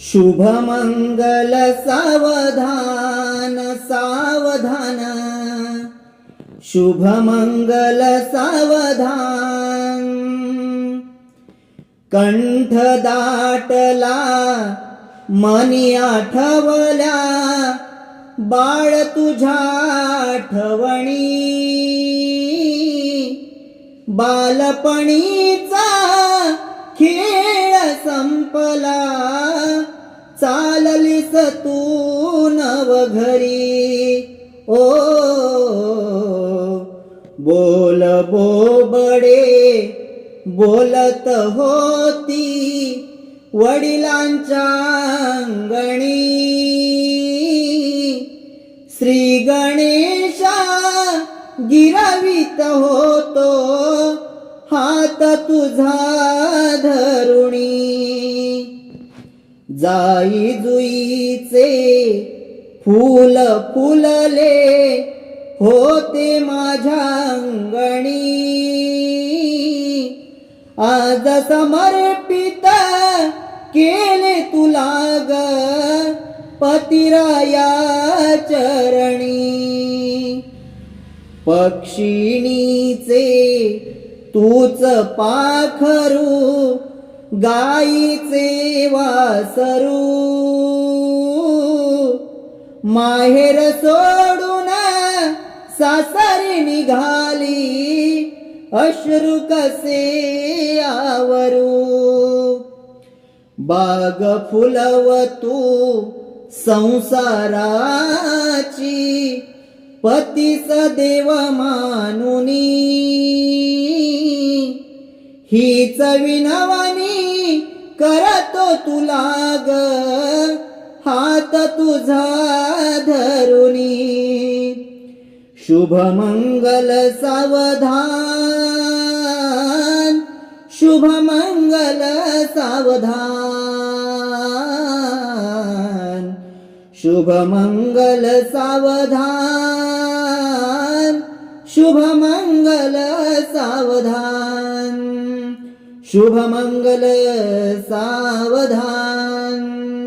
शुभमंगल सावधान सावधान। शुभमंगल सावधान। कंठ दाटला मनी आठवल्या बाळ तुझ्या आठवणी। बालपणीचा खेळ संपला। तू तू नवघरी ओ बोल बोबडे बोलत होती वडिलांच्या अंगणी. श्री गणेशा गिरावित होतो हात तुझा जाई जुईचे फूल फुलले होते माझ्या अंगणी. आज समर्पित केले तुला ग पतिराया चरणी. पक्षिणीचे तूच पाखरू गाईचे वासरू. माहेर सोडून सासरी निघाली अश्रू कसे आवरू? बाग फुलव तू संसाराची पतीस देव मानुनी. हीच विनवणी करतो तुला ग. हात तुझा धरुनी. शुभमंगल सावधान. शुभमंगल सावधान. शुभमंगल सावधान. शुभमंगल सावधान. शुभमङ्गल सावधान।